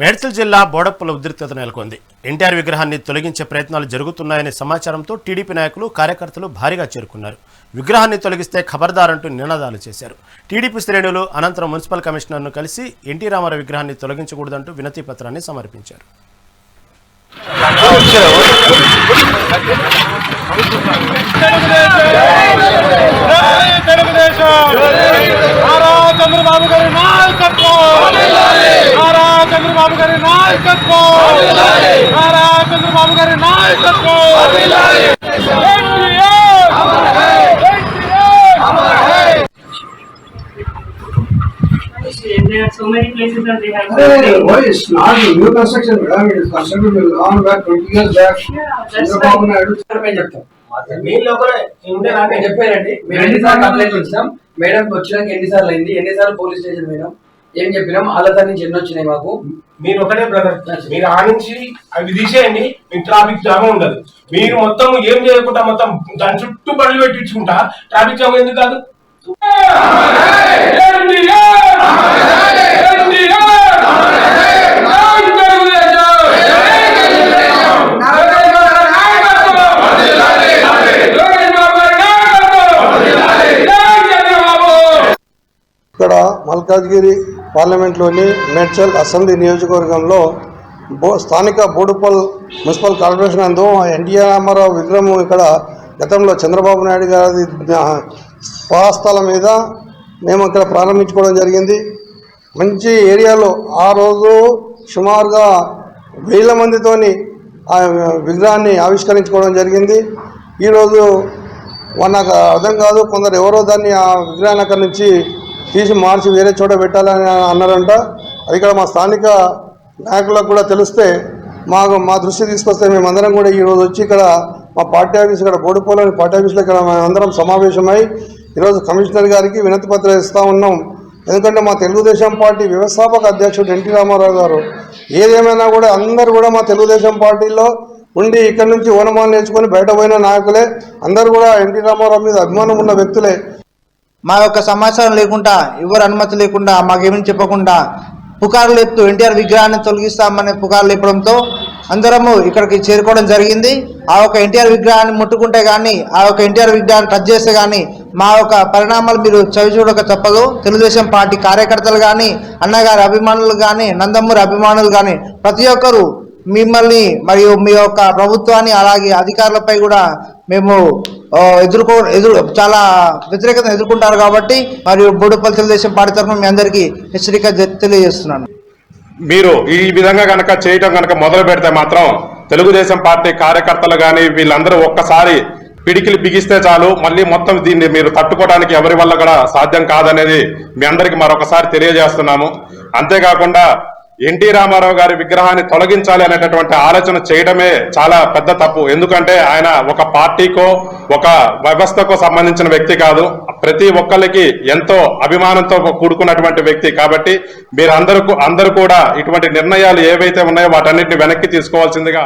మేడ్చల్ జిల్లా బోడప్పల ఉద్రిక్తత నెలకొంది. ఎన్టీఆర్ విగ్రహాన్ని తొలగించే ప్రయత్నాలు జరుగుతున్నాయనే సమాచారంతో టీడీపీ నాయకులు కార్యకర్తలు భారీగా చేరుకున్నారు. విగ్రహాన్ని తొలగిస్తే ఖబర్దారంటూ నినాదాలు చేశారు. టీడీపీ శ్రేణులు అనంతరం మున్సిపల్ కమిషనర్ను కలిసి ఎన్టీ రామారావు విగ్రహాన్ని తొలగించకూడదంటూ వినతి పత్రాన్ని సమర్పించారు జై తెలుగుదేశం నారా చంద్రబాబు గారి నాయకత్వం నారా చంద్రబాబు గారి చంద్రబాబు గారి నాయకత్వం చెప్పారండి ఎన్ని సార్లు కంప్లైంట్ ఇచ్చాం మేడం వచ్చినాక ఎన్నిసార్లు అయింది? ఎన్నిసార్లు పోలీస్ స్టేషన్ మేడం ఏం చెప్పినాం? ఆలతా నుంచి ఎన్ని వచ్చినాయి మాకు. మీరు ఒకటే బ్రదర్ మీరు ఆ నుంచి అవి తీసేయండి మీకు ట్రాఫిక్ జామ్ ఉండదు. మీరు మొత్తం ఏం చేయకుండా మొత్తం దాని చుట్టూ బండ్లు పెట్టించుకుంటా ట్రాఫిక్ జామ్ ఎందుకు కాదు? మల్కాజ్గిరి పార్లమెంట్లోని మేడ్చల్ అసెంబ్లీ నియోజకవర్గంలో బో స్థానిక బోడుపల్ మున్సిపల్ కార్పొరేషన్ అందు ఎన్టీఆర్ రామారావు విగ్రహం ఇక్కడ గతంలో చంద్రబాబు నాయుడు గారి జ్ఞా- స్వస్థలం మీద మేము ఇక్కడ ప్రారంభించుకోవడం జరిగింది. మంచి ఏరియాలో ఆ రోజు సుమారుగా వేల మందితోని ఆ విగ్రహాన్ని ఆవిష్కరించుకోవడం జరిగింది. ఈరోజు నాకు అర్థం కాదు కొందరు ఎవరో దాన్ని ఆ విగ్రహాన్ని అక్కడి నుంచి తీసి మార్చి వేరే చోట పెట్టాలని అన్నారంట. అది ఇక్కడ మా స్థానిక నాయకులకు కూడా తెలిస్తే మాకు మా దృష్టి తీసుకొస్తే మేమందరం కూడా ఈరోజు వచ్చి ఇక్కడ మా పార్టీ ఆఫీస్ ఇక్కడ బోడుపోలోని పార్టీ ఆఫీస్లో ఇక్కడ అందరం సమావేశమై ఈరోజు కమిషనర్ గారికి వినతి పత్రం ఇస్తూ ఉన్నాం. ఎందుకంటే మా తెలుగుదేశం పార్టీ వ్యవస్థాపక అధ్యక్షుడు ఎన్టీ రామారావు గారు ఏదేమైనా కూడా అందరూ కూడా మా తెలుగుదేశం పార్టీలో ఉండి ఇక్కడ నుంచి ఓనమాలు నేర్చుకొని బయట పోయిన నాయకులే. అందరూ కూడా ఎన్టీ రామారావు మీద అభిమానం ఉన్న వ్యక్తులే. మా యొక్క సమాచారం లేకుండా ఎవరు అనుమతి లేకుండా మాకేమీ చెప్పకుండా పుకార్లు లేపుతూ ఎన్టీఆర్ విగ్రహాన్ని తొలగిస్తామనే పుకార్లు లేపడంతో అందరము ఇక్కడికి చేరుకోవడం జరిగింది. ఆ యొక్క ఎన్టీఆర్ విగ్రహాన్ని ముట్టుకుంటే కానీ ఆ యొక్క ఎన్టీఆర్ విగ్రహాన్ని టచ్ చేస్తే కానీ మా యొక్క పరిణామాలు మీరు చవి చూడక తప్పదు. తెలుగుదేశం పార్టీ కార్యకర్తలు కానీ అన్నగారి అభిమానులు కానీ నందమూరి అభిమానులు కానీ ప్రతి ఒక్కరూ మిమ్మల్ని మరియు మీ యొక్క ప్రభుత్వాన్ని అలాగే అధికారులపై కూడా మేము ఎదుర్కో ఎదురు చాలా వ్యతిరేకత ఎదుర్కొంటారు కాబట్టి మరియు బోడుపల్లి తెలుగుదేశం పార్టీ తరఫున మీ అందరికీ హెచ్చరిక తెలియజేస్తున్నాను. మీరు ఈ విధంగా కనుక చేయటం కనుక మొదలు పెడితే మాత్రం తెలుగుదేశం పార్టీ కార్యకర్తలు కానీ వీళ్ళందరూ ఒక్కసారి పిడికిలు బిగిస్తే చాలు. మళ్ళీ మొత్తం దీన్ని మీరు తట్టుకోవడానికి ఎవరి వల్ల కూడా సాధ్యం కాదనేది మీ అందరికి మరొకసారి తెలియజేస్తున్నాము. అంతేకాకుండా ఎన్టీ రామారావు గారి విగ్రహాన్ని తొలగించాలి అనేటటువంటి ఆలోచన చేయడమే చాలా పెద్ద తప్పు. ఎందుకంటే ఆయన ఒక పార్టీకో ఒక వ్యవస్థకో సంబంధించిన వ్యక్తి కాదు. ప్రతి ఒక్కరికి ఎంతో అభిమానంతో కూడుకున్నటువంటి వ్యక్తి కాబట్టి మీరు అందరూ కూడా ఇటువంటి నిర్ణయాలు ఏవైతే ఉన్నాయో వాటన్నిటిని వెనక్కి తీసుకోవాల్సిందిగా